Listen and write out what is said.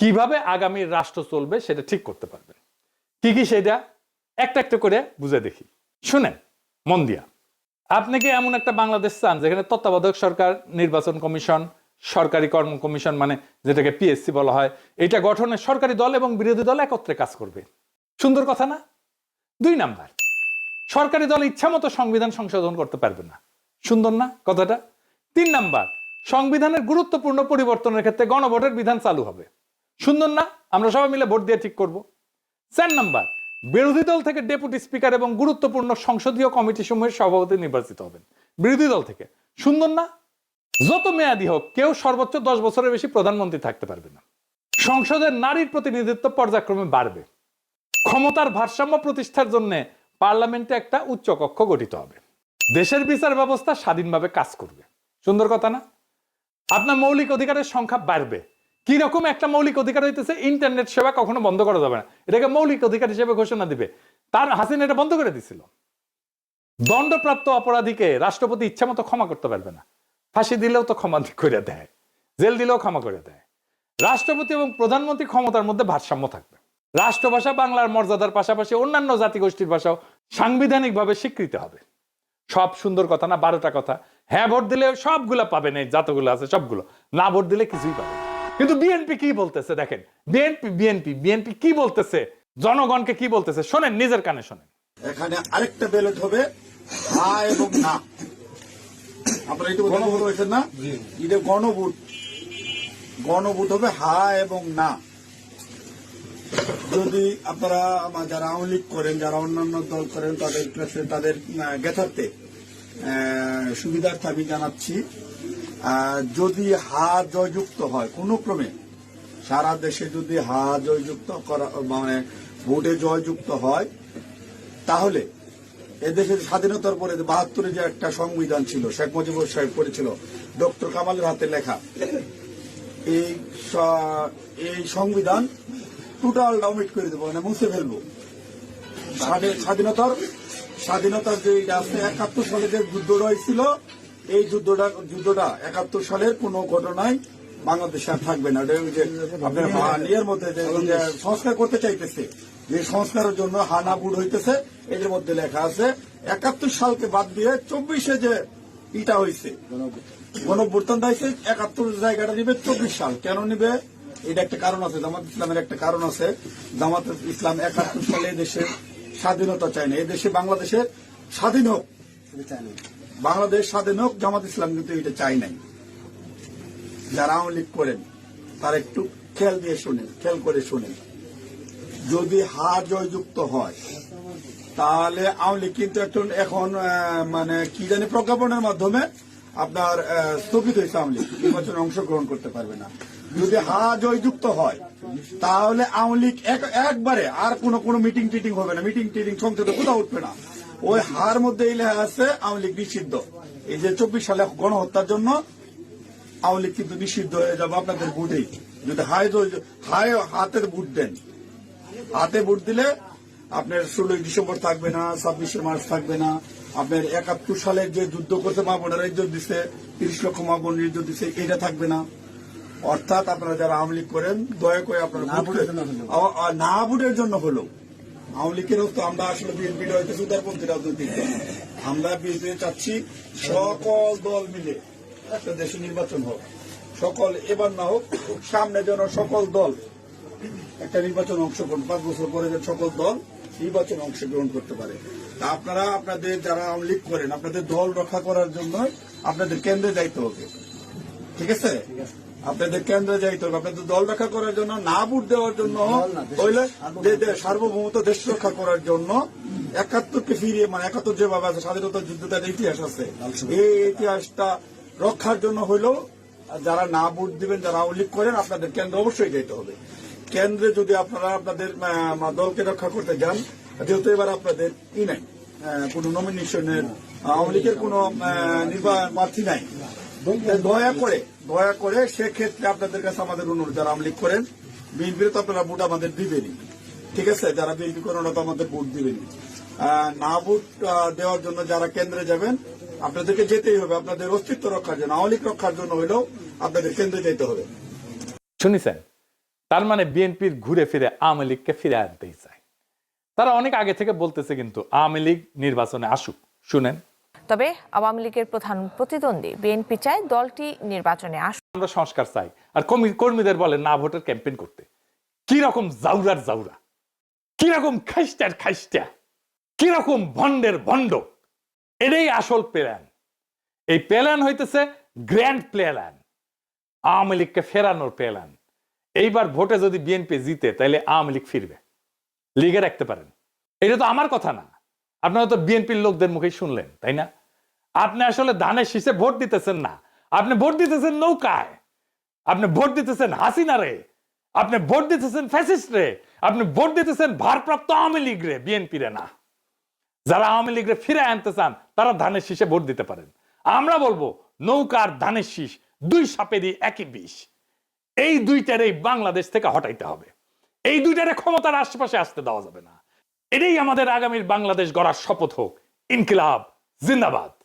কীভাবে আগামী রাষ্ট্র চলবে সেটা ঠিক করতে পারবে। কি কি সেটা? একটা একটা করে বুঝে দেখি। শুনেন, মন দিয়া। আপনি কি এমন একটা বাংলাদেশ চান যেখানে তত্ত্বাবধায়ক সরকার, নির্বাচন কমিশন, সরকারি কর্ম কমিশন মানে যেটাকে পিএসসি বলা হয়, এটা গঠনে সরকারি দল এবং বিরোধী দল একত্রে কাজ করবে। সুন্দর কথা না? দুই নাম্বার, সরকারি দল ইচ্ছা মতো সংবিধান সংশোধন করতে পারবে না। সুন্দর না কথাটা? তিন নাম্বার, সংবিধানের গুরুত্বপূর্ণ পরিবর্তনের ক্ষেত্রে গণভোটের বিধান চালু হবে। সুন্দর না? আমরা সবাই মিলে ভোট দিয়ে ঠিক করব। চার নাম্বার, বিরোধী দল থেকে ডেপুটি স্পিকার এবং গুরুত্বপূর্ণ সংসদীয় কমিটি সমূহের সভাপতি নির্বাচিত হবেন। বিরোধী দল থেকে, সুন্দর না? যত মেয়াদি হোক, কেউ সর্বোচ্চ দশ বছরের বেশি প্রধানমন্ত্রী থাকতে পারবে না। সংসদের নারীর প্রতিনিধিত্ব পর্যায়ক্রমে বাড়বে। ক্ষমতার ভারসাম্য প্রতিষ্ঠার জন্য পার্লামেন্টে একটা উচ্চ কক্ষ গঠিত হবে। দেশের বিচার ব্যবস্থা স্বাধীনভাবে কাজ করবে। সুন্দর কথা না? আপনার মৌলিক অধিকারের সংখ্যা বাড়বে। কি রকম একটা মৌলিক অধিকার হইতেছে ইন্টারনেট সেবা কখনো বন্ধ করা যাবে না। এটাকে মৌলিক অধিকার হিসেবে ঘোষণা দিবে। তার হাসিনা এটা বন্ধ করে দিছিল। দণ্ডপ্রাপ্ত অপরাধীকে রাষ্ট্রপতি ইচ্ছা মতো ক্ষমা করতে পারবে না। ফাঁসি দিলেও তো ক্ষমা করে দেয়। জেল দিলেও ক্ষমা করে দেয়। রাষ্ট্রপতি এবং প্রধানমন্ত্রী ক্ষমতার মধ্যে ভারসাম্য থাকবে। রাষ্ট্রভাষা বাংলার মর্যাদার পাশাপাশি অন্যান্য জাতিগোষ্ঠীর ভাষাও সাংবিধানিকভাবে স্বীকৃত হবে। সব সুন্দর কথা না, বারোটা কথা। হ্যাঁ ভোট দিলে সবগুলা পাবেন এই যতগুলো আছে, সবগুলো। না ভোট দিলে কিছুই পাবেন না। কিন্তু বিএনপি কি বলতেছে দেখেন? বিএনপি বিএনপি বিএনপি কি বলতেছে? জনগণকে কি বলতেছে? শোনেন নিজের কানে শোনেন। এখানে আরেকটা ব্যালট হবে হা এবং না। আপনারা এটা গণভোট। হয়েছেন না? এটা গণভোট। গণভোট হবে হা এবং না। যদি আপনারা আমার যারা আওয়ামী লীগ করেন যারা অন্যান্য দল করেন তাদের তাদের জ্ঞাতার্থে সুবিধার্থে আমি জানাচ্ছি যদি হা জয়যুক্ত হয়, কোনো ক্রমে, সারা দেশে যদি হা জয়যুক্ত করা মানে ভোটে জয়যুক্ত হয়, তাহলে এদেশের স্বাধীনতার পরে বাহাত্তরে যে একটা সংবিধান ছিল, শেখ মুজিবুর সাহেব করেছিল, ডক্টর কামালের হাতে লেখা, এই এই সংবিধান টোটাল ডাউমিট করে দেবো মানে মুছে ফেলব। স্বাধীনতার স্বাধীনতার যে আছে, একাত্তর সালে যে যুদ্ধটা হয়েছিল এই যুদ্ধটা যুদ্ধটা একাত্তর সালের কোন ঘটনায় বাংলাদেশে আর থাকবে না। যে আপনার মধ্যে সংস্কার করতে চাইতেছে, যে সংস্কারের জন্য হানা বুট হইতেছে, এদের মধ্যে লেখা আছে, একাত্তর সালকে বাদ দিয়ে চব্বিশে যে ইটা হয়েছে গণভ্যুত্থানটা হয়েছে একাত্তর জায়গাটা নিবে চব্বিশ সাল। কেন নিবে? এটা একটা কারণ আছে, জামাত ইসলামের একটা কারণ আছে। জামাত ইসলাম একাত্তর সালে দেশের স্বাধীনতা চায় না। এদেশে বাংলাদেশের স্বাধীন হোক। বাংলাদেশ স্বাধীন হোক জামাত ইসলাম কিন্তু এটা চাই নাই। যারা আওয়ামী লীগ করেন, তারা একটু খেয়াল দিয়ে শোনেন খেয়াল করে শোনেন। যদি হার জয়যুক্ত হয়, তাহলে আওয়ামী লীগ কিন্তু এখন এখন মানে কি জানি প্রজ্ঞাপনের মাধ্যমে আপনার স্থগিত হয়েছে আওয়ামী লীগ। নির্বাচনে অংশগ্রহণ করতে পারবে না। যদি হা জয়যুক্ত হয়, তাহলে আওয়ামী লীগ একবারে আর কোনো কোনো মিটিং টিটিং হবে না। মিটিং টিটিং সংসদে কোথাও উঠবে না। ওই হার মধ্যে এই লেখা আছে আওয়ামী লীগ নিষিদ্ধ। এই যে চব্বিশ সালে গণহত্যার জন্য আওয়ামী লীগ কিন্তু নিষিদ্ধ হয়ে যাবে আপনাদের ভোটেই যদি হায় হাই হাতের ভোট দেন। হাতে ভোট দিলে আপনার ষোলোই ডিসেম্বর থাকবে না ছাব্বিশে মার্চ থাকবে না। আপনার একাত্তর সালে যে যুদ্ধ করতে মা বোনেরা ইজ্জত দিচ্ছে তিরিশ লক্ষ মা বোনের ইজ্জত দিচ্ছে এটা থাকবে না। অর্থাৎ আপনারা যারা আওয়ামী লীগ করেন দয়া করে আপনারা না ভোটের জন্য হলো। আওয়ামী লীগেরও তো আমরা আসলে বিএনপির হয়তো সুদারপন্থী রাজনৈতিক দল আমরা বিএনপি চাচ্ছি সকল দল মিলে একটা দেশে নির্বাচন হোক। সকল এবার না হোক, সামনে যেন সকল দল একটা নির্বাচন অংশগ্রহণ, পাঁচ বছর পরে যে সকল দল নির্বাচন অংশগ্রহণ করতে পারে। তা আপনারা, আপনাদের যারা আওয়ামী লীগ করেন, আপনাদের দল রক্ষা করার জন্য আপনাদের কেন্দ্রে যাইতে হবে। ঠিক আছে। আপনাদের কেন্দ্রে যাইতে হবে আপনাদের দল রক্ষা করার জন্য না ভোট দেওয়ার জন্য হইলে যে সার্বভৌমত্ব দেশ রক্ষা করার জন্য একাত্তরকে ফিরিয়ে মানে একাত্তর যেভাবে আছে স্বাধীনতা যুদ্ধটার ইতিহাস আছে। এই ইতিহাসটা রক্ষার জন্য হইলেও যারা না ভোট দিবেন যারা লীগ করেন আপনাদের কেন্দ্রে অবশ্যই যেতে হবে। কেন্দ্রে যদি আপনারা আপনাদের দলকে রক্ষা করতে যান যেহেতু এবার আপনাদের ই নাই কোনো নমিনেশনের আওয়ামী লীগের কোনো নির্বাচন প্রার্থী নাই। দয়া করে দয়া করে সেক্ষেত্রে আপনাদের কাছে আমাদের অনুরোধ, যারা আমলিক করেন, বিএনপির তো আপনারা ভোট আমাদের দিবেনই। ঠিক আছে? যারা বিএনপি করেন, ওরা তো আমাদের ভোট দিবেনই। না ভোট দেওয়ার জন্য যারা কেন্দ্রে যাবেন, আপনাদেরকে যেতেই হবে। আপনাদের অস্তিত্ব রক্ষার জন্য, আওয়ামী রক্ষার জন্য হলেও আপনাদের কেন্দ্রে যেতে হবে। শুনিছেন তার মানে বিএনপির ঘুরে ফিরে আওয়ামী লীগকে ফিরে আনতেই চায়। তারা অনেক আগে থেকে বলতেছে কিন্তু আওয়ামী লীগ নির্বাচনে আসুক। শুনেন। তবে আওয়ামী লীগের প্রধান প্রতিদ্বন্দ্বী বিএনপি চায় দলটি নির্বাচনে আসুক আমরা সংস্কার চাই। আর কর্মীদের বলে না ভোটের ক্যাম্পেইন করতে। কি রকম জাউরার জাউরা? কি রকম খাইস্টার খাইস্টা? কি রকম ভন্ডের ভন্ড এটাই আসল প্ল্যান। এই প্ল্যান হইতেছে গ্র্যান্ড প্ল্যান। আওয়ামী লীগকে ফেরানোর প্ল্যান। এইবার ভোটে যদি বিএনপি জিতে তাহলে আওয়ামী লীগ ফিরবে। লিগে রাখতে পারেন। এটা তো আমার কথা না। আপনারা তো বিএনপির লোকদের মুখেই শুনলেন, তাই না? আপনি আসলে ধানের শীষে ভোট দিতেছেন না। আপনি ভোট দিতেছেন নৌকায়। আপনি ভোট দিতেছেন হাসিনা রে আপনি ভোট দিতেছেন ফ্যাসিস্ট রে আপনি ভোট দিতেছেন ভারপ্রাপ্ত আওয়ামী লীগ রে বিএনপি রে না। যারা আওয়ামী লীগরে ফিরে আনতে চান, তারা ধানের শীষে ভোট দিতে পারেন। আমরা বলব, নৌকার ধানের শীষ দুই সাপেরই একই বিষ। এই দুইটারেই বাংলাদেশ থেকে হটাইতে হবে। এই দুইটারে ক্ষমতার আশেপাশে আসতে দেওয়া যাবে না। এটাই আমাদের আগামীর বাংলাদেশ গড়ার শপথ হোক। ইনকিলাব, জিন্দাবাদ।